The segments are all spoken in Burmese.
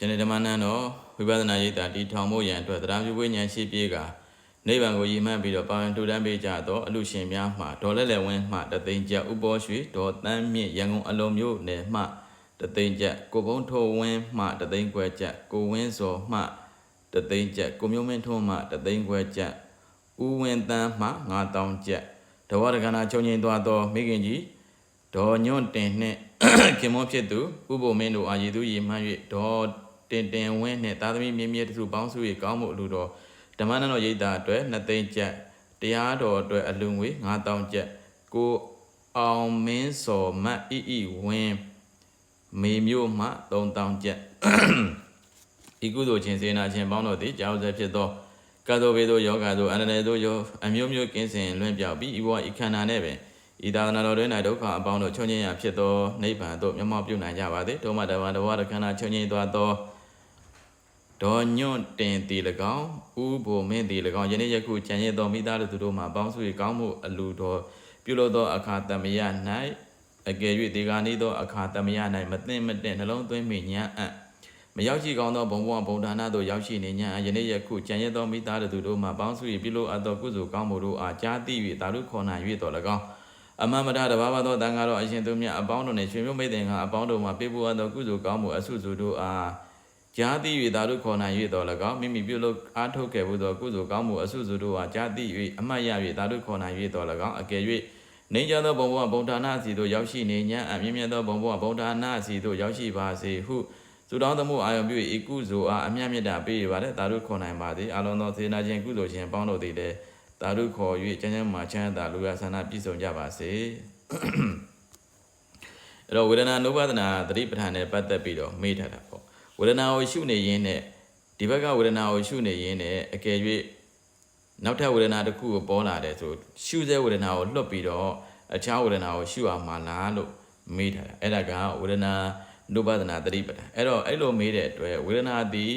ယနေ့ဓမ္မနန်းတော်ဝိပဿနာရိပ်တာတီထောင်ဖို့ရန်အတွက်တရားပြုဝိညာဉ်ရှိပြေးကနိဗ္ဗာန်ကိုရည်မှန်းပြီးတော့ပါဝင်ထူတန်းပေးကြသောအလူရှင်များမှဒေါ်လက်လက်ဝင်းမှတသိန်းကျပ်ဥပောရွှေဒေါ်တန်းမြင့်ရန်ကုန်အလုံးမျိုးနယ်မှတသိန်းကျပ်ကိုဘုံထိုးဝင်းမှတသိန်းခွဲကျပ်ကိုဝင်းစောမှတသိန်းကျပ်ကိုမျိုးမင်းထွန်းမှတသိန်းခွဲကျပ်ဦးဝင်းတန်းမှ9000ကျပ်တဝရကနာချုပ်ငိမ့်သွားသောမိခင်ကြီးဒေါ်ညွန့်တင်နှင့်ခင်မွန်းဖြစ်သူဥပုံမင်းတို့အာရည်သူရည်မှန်း၍ဒေါ် တင်တင်ဝင်းနှင့်သားသမီးမြင့်မြတ်တို့ပေါင်းစု၍ကောင်းမှုအလူတော်ဓမ္မနန္တော်ရိပ်သာအတွက်2သိန်းကျပ်တရားတော်အတွက်အလူငွေ9000ကျပ်ကိုအောင်မင်းစော်မတ်ဤဤဝင်းမေမျိုးမှ3000ကျပ်ဤကုသိုလ်ချင်းစေနာချင်းပေါင်းတော်သည်ကြောက်စဲဖြစ်သောကာသောဝေသောယောဂါသောအန္တရာယ်သောယောအမျိုးမျိုးကင်းစင်လွင့်ပြောက်ပြီးဤဘဝဤခန္ဓာနဲ့ပင်ဤသာသနာတော်တွင်၌ဒုက္ခအပေါင်းတို့ချုပ်ငြိမ်းရာဖြစ်သောနိဗ္ဗာန်သို့မျက်မှောက်ပြုနိုင်ကြပါသည်ဒုမတဘာတဝရခန္ဓာချုပ်ငြိမ်းသွားသော ဒေါ်ညွန့်တင်တီ၎င်းဥဘုံမင်းတီ၎င်းယနေ့ယခုကြံရည်သောမိသားစုတို့မှပေါင်းစု၍ကောင်းမှုအလူတော်ပြုလို့သောအခါတမယ၌အကယ်၍ဒီကနေ့သောအခါတမယ၌မသိမ့်မတင့်နှလုံးသွင်းမိညာအံ့မရောက်ရှိကောင်းသောဘုံဘဝဘုံဒါနသို့ရောက်ရှိနေညာယနေ့ယခုကြံရသောမိသားစုတို့မှပေါင်းစု၍ပြုလို့အပ်သောကုသိုလ်ကောင်းမှုတို့အားကြားသိ၍တာရုခေါ်နိုင်၍တော်၎င်းအမမတတဘာဝသောတန်ဃာတော်အရှင်သူမြတ်အပေါင်းတို့နှင့်ရွှေမြို့မိတ်တင်ကအပေါင်းတို့မှပြပို့အပ်သောကုသိုလ်ကောင်းမှုအဆုစုတို့အား ကြားသိ၍တာရုခေါ်နိုင်၍တော်၎င်းမိမိပြုလို့အားထုတ်ခဲ့မှုသောကုသိုလ်ကောင်းမှုအဆုစုတို့အားကြားသိ၍အမှတ်ရ၍တာရုခေါ်နိုင်၍တော်၎င်းအကယ်၍နေကြသောဘုံဘဝဗုဒ္ဓနာစီသို့ရောက်ရှိနေညာအမြင့်မြတ်သောဘုံဘဝဗုဒ္ဓနာစီသို့ရောက်ရှိပါစေဟုသူတော်သမှုအာယုံပြု၏ဤကုသိုလ်အားအမြတ်မြတ်တာပေးရပါတယ်တာရုခေါ်နိုင်ပါသည်အလုံးသောစေနာချင်းကုသိုလ်ချင်းပေါင်းတို့သည်လည်းတာရုခေါ်၍ကျမ်းကျမ်းမှာချမ်းသာလူရဆန္ဒပြည့်စုံကြပါစေအဲ့တော့ဝေဒနာနုပါဒနာသတိပဋ္ဌာန်နဲ့ပတ်သက်ပြီးတော့မေးထားတာပေါ့ ဝေဒနာကိုရှုနေရင်းနဲ့ဒီဘက်ကဝေဒနာကိုရှုနေရင်းနဲ့အကယ်၍နောက်ထပ်ဝေဒနာတစ်ခုကိုပေါ်လာတယ်ဆိုရှုစေဝေဒနာကိုလွတ်ပြီးတော့အခြားဝေဒနာကိုရှုအောင်မလားလို့မေးထားတာအဲ့ဒါကဝေဒနာနုပဒနာတတိပဒံအဲ့တော့အဲ့လိုမေးတဲ့အတွက်ဝေဒနာသည်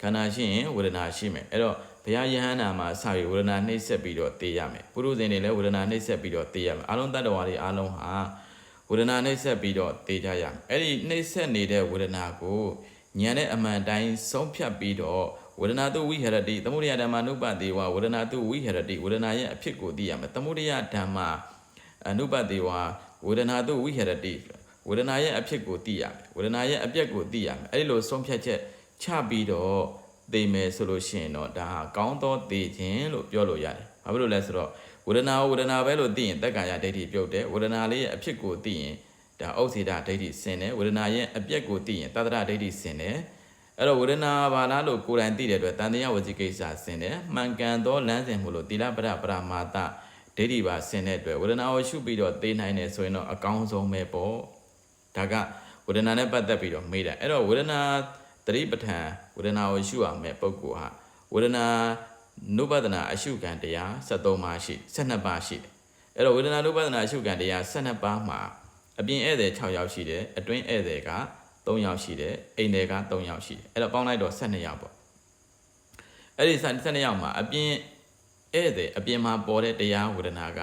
ခန္ဓာရှိရင်ဝေဒနာရှိမယ်အဲ့တော့ဘုရားယဟန္တာမှာစပြီးဝေဒနာနှိမ့်ဆက်ပြီးတော့သိရမယ်ပုရုဇဉ်တွေလည်းဝေဒနာနှိမ့်ဆက်ပြီးတော့သိရမယ်အလုံးတတ္တဝါတွေအလုံးဟာဝေဒနာနှိမ့်ဆက်ပြီးတော့သိကြရမယ်အဲ့ဒီနှိမ့်ဆက်နေတဲ့ဝေဒနာကို ဉာဏ်နဲ့အမှန်တိုင်းဆုံးဖြတ်ပြီးတော့ဝေဒနာတုဝိဟရတိသမုဒယဓမ္မနုပတိဝဝေဒနာတုဝိဟရတိဝေဒနာရဲ့အဖြစ်ကိုသိရမယ်သမုဒယဓမ္မအနုပတိဝဝေဒနာတုဝိဟရတိဝေဒနာရဲ့အဖြစ်ကိုသိရမယ်ဝေဒနာရဲ့အပြက်ကိုသိရမယ်အဲ့ဒီလိုဆုံးဖြတ်ချက်ချပြီးတော့သိမယ်ဆိုလို့ရှိရင်တော့ဒါဟာကောင်းသောသိခြင်းလို့ပြောလို့ရတယ်ဘာဖြစ်လို့လဲဆိုတော့ဝေဒနာကိုဝေဒနာပဲလို့သိရင်တက္ကာယဒိဋ္ဌိပြုတ်တယ်ဝေဒနာလေးရဲ့အဖြစ်ကိုသိရင် ဒါဥစ္စေဒဒိဋ္ဌိဆင်တယ်ဝေဒနာရဲ့အပြက်ကိုသိရင်တတ္တရဒိဋ္ဌိဆင်တယ်အဲ့တော့ဝေဒနာဘာလားလို့ကိုယ်တိုင်သိတဲ့အတွက်တန်တရားဝစီကိစ္စဆင်တယ်မှန်ကန်သောလမ်းစဉ်မှုလို့တိလပရပရမာတဒိဋ္ဌိပါဆင်တဲ့အတွက်ဝေဒနာကိုရှုပြီးတော့သိနိုင်တယ်ဆိုရင်တော့အကောင်းဆုံးပဲပေါ့ဒါကဝေဒနာနဲ့ပတ်သက်ပြီးတော့မေးတာအဲ့တော့ဝေဒနာသတိပဋ္ဌာန်ဝေဒနာကိုရှုရမယ်ပုဂ္ဂိုလ်ဟာဝေဒနာနုပဒနာအရှုခံတရား73ပါးရှိ12ပါးရှိတယ်အဲ့တော့ဝေဒနာနုပဒနာအရှုခံတရား12ပါးမှာ အပြင်ဧည့်သည်6ယောက်ရှိတယ်အတွင်းဧည့်သည်က3ယောက်ရှိတယ်အိမ်သည်က3ယောက်ရှိတယ်အဲ့တော့ပေါင်းလိုက်တော့12ယောက်ပေါ့အဲ့ဒီ12ယောက်မှာအပြင်ဧည့်သည်အပြင်မှာပေါ်တဲ့တရားဝေဒနာက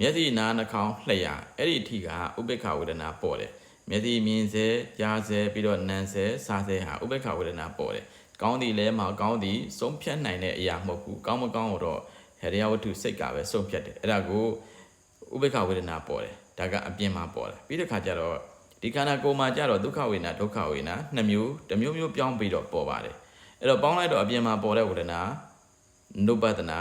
မျက်စိနားနှာခေါင်းလျှာအဲ့ဒီအထိကဥပိ္ပခဝေဒနာပေါ်တယ်မျက်စိမြင်စေကြားစေပြီးတော့နားစေစားစေဟာဥပ္ပခဝေဒနာပေါ်တယ်။ကောင်းသည်လဲမကောင်းသည်ဆုံးဖြတ်နိုင်တဲ့အရာမဟုတ်ဘူး။ကောင်းမကောင်းတော့ဟရိယဝတ္ထုစိတ်ကပဲဆုံးဖြတ်တယ်။အဲ့ဒါကိုဥပ္ပခဝေဒနာပေါ်တယ်။ ဒါကအပြင်မှာပေါ်တယ်။ပြီးတဲ့ခါကျတော့ဒီခန္ဓာကိုယ်မှာကျတော့ဒုက္ခဝေဒနာဒုက္ခဝေဒနာနှစ်မျိုးတစ်မျိုးမျိုးပြောင်းပြီးတော့ပေါ်ပါတယ်။အဲ့တော့ပေါင်းလိုက်တော့အပြင်မှာပေါ်တဲ့ဝေဒနာနုပဒနာ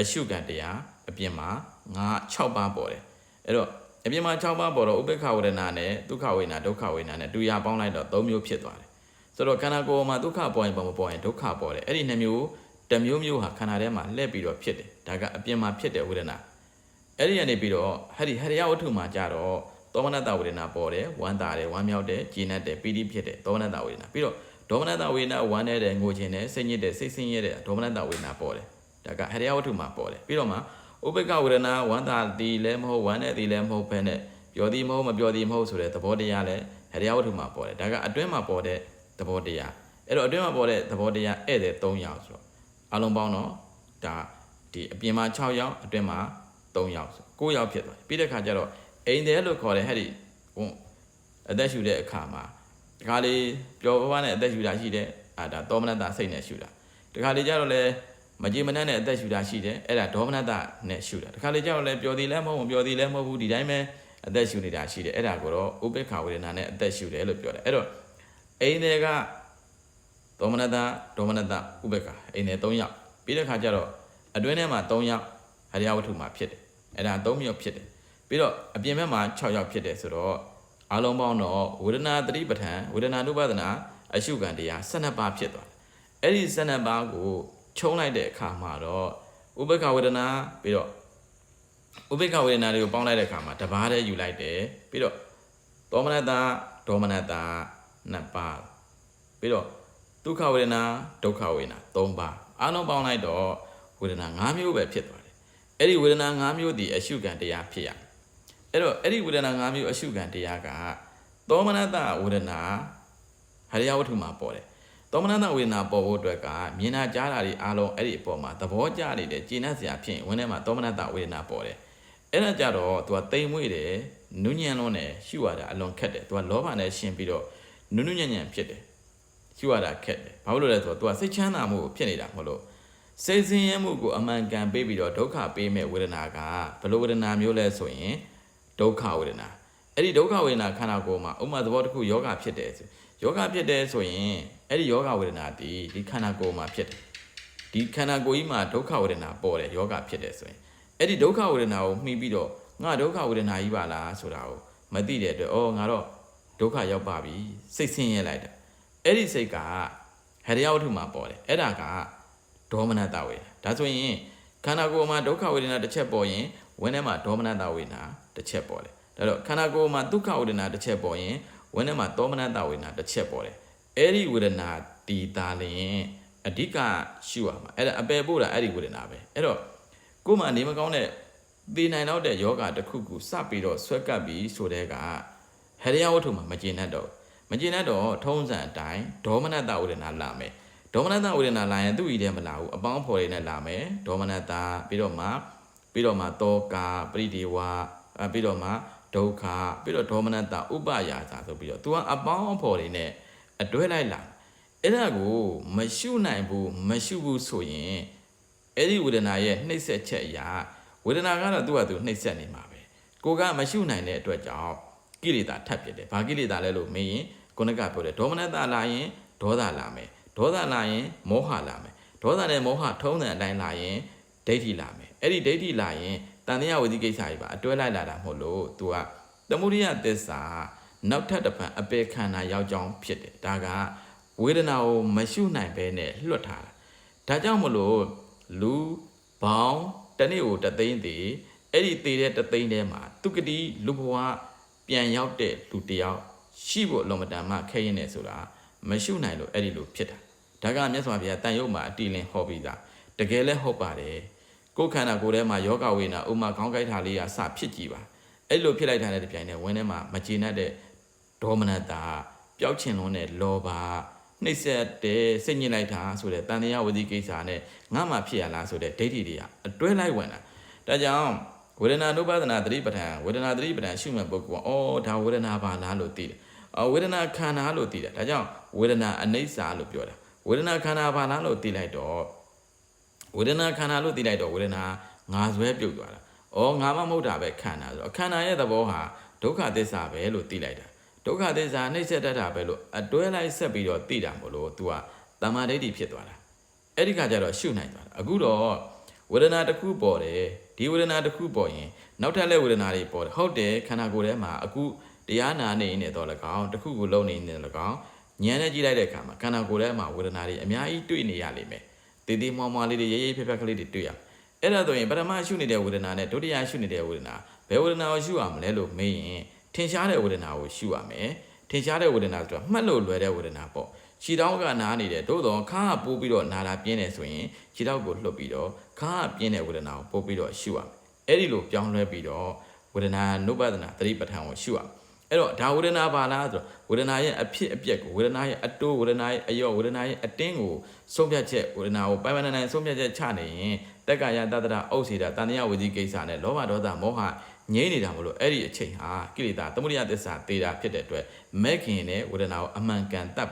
အရှုခံတရားအပြင်မှာငါ6ပါးပေါ်တယ်။အဲ့တော့အပြင်မှာ6ပါးပေါ်တော့ဥပေက္ခဝေဒနာနဲ့ဒုက္ခဝေဒနာဒုက္ခဝေဒနာနဲ့တူရပေါင်းလိုက်တော့3မျိုးဖြစ်သွားတယ်ဆိုတော့ခန္ဓာကိုယ်မှာဒုက္ခပေါ်ရင်ပေါ်မပေါ်ရင်ဒုက္ခပေါ်တယ်အဲ့ဒီနှမျိုးတစ်မျိုးမျိုးဟာခန္ဓာထဲမှာလှည့်ပြီးတော့ဖြစ်တယ်ဒါကအပြင်မှာဖြစ်တဲ့ဝေဒနာ အဲ့ဒီကနေပြီးတော့ဟဲ့ဒီဟရိယဝတ္ထုမှာကြတော့သောမနတဝေဒနာပေါ်တယ်ဝမ်းသာတယ်ဝမ်းမြောက်တယ်ကြည်နပ်တယ်ပီတိဖြစ်တယ်သောမနတဝေဒနာပြီးတော့ဒေါမနတဝေဒနာဝမ်းနေတဲ့ငိုခြင်းနဲ့စိတ်ညစ်တဲ့စိတ်ဆင်းရဲတဲ့ဒေါမနတဝေဒနာပေါ်တယ်ဒါကဟရိယဝတ္ထုမှာပေါ်တယ်ပြီးတော့မှဥပေက္ခဝေဒနာဝမ်းသာသည်လည်းမဟုတ်ဝမ်းနဲ့သည်လည်းမဟုတ်ဘဲနဲ့ပျော်သည်မဟုတ်မပျော်သည်မဟုတ်ဆိုတဲ့သဘောတရားလဲဟရိယဝတ္ထုမှာပေါ်တယ်ဒါကအတွင်းမှာပေါ်တဲ့သဘောတရားအဲ့တော့အတွင်းမှာပေါ်တဲ့သဘောတရားဧည့်သည်3ယောက်ဆိုတော့အလုံးပေါင်းတော့ဒါဒီအပြင်မှာ6ယောက်အတွင်းမှာ 3ယောက်ဆို9ယောက်ဖြစ်သွားတယ်ပြီးတဲ့ခါကျတော့အိမ်သည်လို့ခေါ်တဲ့ဟဲ့ဒီဟိုအသက်ရှူတဲ့အခါမှာခါလေပျော်ပါးပါးနဲ့အသက်ရှူတာရှိတယ်အာဒါသောမနတစိတ်နဲ့ရှူတာတခါလေကျတော့လေမကြေမနက်နဲ့အသက်ရှူတာရှိတယ်အဲ့ဒါဒေါမနတနဲ့ရှူတာတခါလေကျတော့လေပျော်သည်လည်းမဟုတ်ဘူးပျော်သည်လည်းမဟုတ်ဘူးဒီတိုင်းပဲအသက်ရှူနေတာရှိတယ်အဲ့ဒါကိုတော့ဥပေက္ခဝေဒနာနဲ့အသက်ရှူတယ်လို့ပြောတယ်အဲ့တော့အိမ်တွေကသောမနတဒေါမနတဥပေက္ခအိမ်တွေ၃ယောက်ပြီးတဲ့ခါကျတော့အတွင်းထဲမှာ၃ယောက်ဟရိယဝတ္ထုမှာဖြစ်တယ် အဲ့ဒါ၃မျိုးဖြစ်တယ်ပြီးတော့အပြင်ဘက်မှာ6ယောက်ဖြစ်တယ်ဆိုတော့အလုံးပေါင်းတော့ဝေဒနာတတိပဋ္ဌာန်ဝေဒနာနုပါဒနာအရှုခံတရား12ပါးဖြစ်သွားတယ်အဲ့ဒီ12ပါးကိုခြုံလိုက်တဲ့အခါမှာတော့ဥပေက္ခဝေဒနာပြီးတော့ဥပေက္ခဝေဒနာတွေကိုပေါင်းလိုက်တဲ့အခါမှာတစ်ပါးတည်းယူလိုက်တယ်ပြီးတော့သောမနတဒေါမနတနှစ်ပါးပြီးတော့ဒုက္ခဝေဒနာဒုက္ခဝေဒနာ၃ပါးအားလုံးပေါင်းလိုက်တော့ဝေဒနာ၅မျိုးပဲဖြစ်သွားတယ် အဲ့ဒီဝေဒနာ၅မျိုးဒီအရှုခံတရားဖြစ်ရအဲ့တော့အဲ့ဒီဝေဒနာ၅မျိုးအရှုခံတရားကသောမနတဝေဒနာဟရိယဝတ္ထုမှာပေါ်တယ်သောမနတဝေဒနာပေါ်ဖို့အတွက်ကမြင်တာကြားတာတွေအားလုံးအဲ့ဒီအပေါ်မှာသဘောကျနေတဲ့ကျင့်တတ်စရာဖြစ်ရင်ဝင်ထဲမှာသောမနတဝေဒနာပေါ်တယ်အဲ့ဒါကြတော့သူကတိမ်မွေ့တယ်နုညံ့လုံးနဲ့ရှုရတာအလွန်ခက်တယ်သူကလောဘနဲ့ရှင်ပြီးတော့နုနုညံ့ညံ့ဖြစ်တယ်ရှုရတာခက်တယ်ဘာလို့လဲဆိုတော့သူကစိတ်ချမ်းသာမှုကိုဖြစ်နေတာမဟုတ်လို့ စိတ်ဆင်းရဲမှုကိုအမှန်ကန်ပေးပြီးတော့ဒုက္ခပေးမဲ့ဝေဒနာကဘယ်လိုဝေဒနာမျိုးလဲဆိုရင်ဒုက္ခဝေဒနာအဲ့ဒီဒုက္ခဝေဒနာခန္ဓာကိုယ်မှာဥပမာသဘောတစ်ခုယောဂဖြစ်တယ်ဆိုယောဂဖြစ်တယ်ဆိုရင်အဲ့ဒီယောဂဝေဒနာဒီဒီခန္ဓာကိုယ်မှာဖြစ်တယ်ဒီခန္ဓာကိုယ်ကြီးမှာဒုက္ခဝေဒနာပေါ်တယ်ယောဂဖြစ်တယ်ဆိုရင်အဲ့ဒီဒုက္ခဝေဒနာကိုမှီပြီးတော့ငါဒုက္ခဝေဒနာကြီးပါလားဆိုတာကိုမသိတဲ့အတွက်အော်ငါတော့ဒုက္ခရောက်ပါပြီစိတ်ဆင်းရဲလိုက်တယ်အဲ့ဒီစိတ်ကဟရိယဝတ္ထုမှာပေါ်တယ်အဲ့ဒါက ဒေါမနတဝေဒနာဒါဆိုရင်ခန္ဓာကိုယ်မှာဒုက္ခဝေဒနာတစ်ချက်ပေါ်ရင်ဝင်းထဲမှာဒေါမနတဝေဒနာတစ်ချက်ပေါ်တယ်ဒါတော့ခန္ဓာကိုယ်မှာဒုက္ခဝေဒနာတစ်ချက်ပေါ်ရင်ဝင်းထဲမှာသောမနတဝေဒနာတစ်ချက်ပေါ်တယ်အဲ့ဒီဝေဒနာဒီသားလျင်အဓိကရှုရမှာအဲ့ဒါအပယ်ပို့တာအဲ့ဒီဝေဒနာပဲအဲ့တော့ကိုယ်မှနေမကောင်းတဲ့သိနိုင်တော့တဲ့ယောဂတစ်ခုခုစပြီးတော့ဆွဲကပ်ပြီးဆိုတဲ့ကဟရိယဝတ္ထုမှာမကျင်တတ်တော့မကျင်တတ်တော့ထုံးစံအတိုင်းဒေါမနတဝေဒနာလာမယ် ဒေါမနတဝေဒနာလာရင်သူ့ဤထဲမလာဘူးအပေါင်းဖော်တွေနဲ့လာမယ်ဒေါမနတပြီးတော့မှပြီးတော့မှတောကာပရိဒီဝအဲပြီးတော့မှဒုက္ခပြီးတော့ဒေါမနတဥပယာစာဆိုပြီးတော့ तू ကအပေါင်းဖော်တွေနဲ့အတွဲလိုက်လာအဲ့ဒါကိုမရှုနိုင်ဘူးမရှုဘူးဆိုရင်အဲ့ဒီဝေဒနာရဲ့နှိမ့်ဆက်ချက်အရာဝေဒနာကတော့သူ့ဟာသူနှိမ့်ဆက်နေမှာပဲကိုကမရှုနိုင်တဲ့အတွက်ကြောင့်ကိလေသာထပ်ပြတယ်ဘာကိလေသာလဲလို့မေးရင်ခုနကပြောတယ်ဒေါမနတလာရင်ဒေါသလာမယ် ဒေါသလာရင်မောဟလာမယ်ဒေါသနဲ့မောဟထုံးတဲ့အတိုင်းလာရင်ဒိဋ္ဌိလာမယ်အဲ့ဒီဒိဋ္ဌိလာရင်တန်တရားဝစီကိစ္စကြီးပါအတွဲလိုက်လာတာမဟုတ်လို့ तू ကသမုဒိယသစ္စာနောက်ထပ်တစ်ဖန်အပေခန္ဓာရောက်ကြောင်းဖြစ်တယ်ဒါကဝေဒနာကိုမရှုနိုင်ဘဲနဲ့လွတ်ထားတာဒါကြောင့်မလို့လူဘောင်းတနေ့ကိုတသိန်းတည်အဲ့ဒီတည်တဲ့တသိန်းထဲမှာသူကတိလူဘဝပြန်ရောက်တဲ့လူတယောက်ရှိဖို့အလွန်မတန်မှခဲရင်နေဆိုတာမရှုနိုင်လို့အဲ့ဒီလိုဖြစ်တာ ဒါကမြတ်စွာဘုရားတန်ရုပ်မှာအတီလင်ဟောပြီးသားတကယ်လဲဟုတ်ပါတယ်ကိုယ်ခန္ဓာကိုယ်ထဲမှာယောဂဝေဒနာဥမာခေါင်းကိုက်တာလေးကစဖြစ်ကြည့်ပါအဲ့လိုဖြစ်လိုက်တာနဲ့တပြိုင်နက်ဝင်းထဲမှာမကျေနပ်တဲ့ဒေါမနတာပျောက်ချင်လွန်းတဲ့လောဘနှိမ့်ဆက်တဲ့စိတ်ညစ်လိုက်တာဆိုတဲ့တန်တရားဝစီကိစ္စနဲ့ငါမှဖြစ်ရလားဆိုတဲ့ဒိဋ္ဌိတွေကအတွဲလိုက်ဝင်တာဒါကြောင့်ဝေဒနာနုပါဒနာသတိပဋ္ဌာန်ဝေဒနာသတိပဋ္ဌာန်ရှုမှတ်ပုဂ္ဂိုလ်ကအော်ဒါဝေဒနာပါလားလို့သိတယ်အော်ဝေဒနာခန္ဓာလို့သိတယ်ဒါကြောင့်ဝေဒနာအနိစ္စလို့ပြောတာ ဝေဒနာခန္ဓာပါလားလို့သိလိုက်တော့ဝေဒနာခန္ဓာလို့သိလိုက်တော့ဝေဒနာငါဆွဲပြုတ်သွားတာ။အော်ငါမှမဟုတ်တာပဲခန္ဓာဆိုတော့ခန္ဓာရဲ့သဘောဟာဒုက္ခသစ္စာပဲလို့သိလိုက်တာ။ဒုက္ခသစ္စာနှိမ့်ဆက်တတ်တာပဲလို့အတွဲလိုက်ဆက်ပြီးတော့သိတာမို့လို့ तू ကတမာဒိဋ္ဌိဖြစ်သွားတာ။အဲ့ဒီခါကျတော့ရှုနိုင်သွားတာ။အခုတော့ဝေဒနာတစ်ခုပေါ်တယ်ဒီဝေဒနာတစ်ခုပေါ်ရင်နောက်ထပ်လည်းဝေဒနာတွေပေါ်တယ်ဟုတ်တယ်ခန္ဓာကိုယ်ထဲမှာအခုတရားနာနေနေတော့၎င်းတစ်ခုကိုလုံနေနေတော့၎င်း ဉာဏ်နဲ့ကြည့်လိုက်တဲ့အခါမှာခန္ဓာကိုယ်ထဲမှာဝေဒနာတွေအများကြီးတွေ့နေရလိမ့်မယ်တည်တည်မွားမွားလေးတွေရေးရေးဖက်ဖက်ကလေးတွေတွေ့ရအဲ့ဒါဆိုရင်ပထမရှုနေတဲ့ဝေဒနာနဲ့ဒုတိယရှုနေတဲ့ဝေဒနာဘယ်ဝေဒနာကိုရှုရမလဲလို့မေးရင်ထင်ရှားတဲ့ဝေဒနာကိုရှုရမယ်ထင်ရှားတဲ့ဝေဒနာဆိုတာမှတ်လို့လွယ်တဲ့ဝေဒနာပေါ့ခြေထောက်ကနားနေတယ်သို့တော့ခါကပိုးပြီးတော့နာတာပြင်းတယ်ဆိုရင်ခြေထောက်ကိုလှုပ်ပြီးတော့ခါကပြင်းတဲ့ဝေဒနာကိုပို့ပြီးတော့ရှုရမယ်အဲ့ဒီလိုပြောင်းလဲပြီးတော့ဝေဒနာနုပဒနာသတိပဋ္ဌာန်ကိုရှုရမယ် အဲ့တော့ဒါဝေဒနာပါလားဆိုတော့ဝေဒနာရဲ့အဖြစ်အပျက်ကိုဝေဒနာရဲ့အတိုးဝေဒနာရဲ့အယော့ဝေဒနာရဲ့အတင်းကိုဆုံးဖြတ်ချက်ဝေဒနာကိုပိုင်ပိုင်နိုင်နိုင်ဆုံးဖြတ်ချက်ချနေရင်တက္ကရာတတ္တရဥစ္စေတာတန်တရားဝစီကိစ္စနဲ့လောဘဒေါသမောဟငြိမ့်နေတာမလို့အဲ့ဒီအချိန်ဟာကိလေသာသမုဒိယသစ္စာသေးတာဖြစ်တဲ့အတွက်မဲ့ခင်နဲ့ဝေဒနာကိုအမှန်ကန်တတ်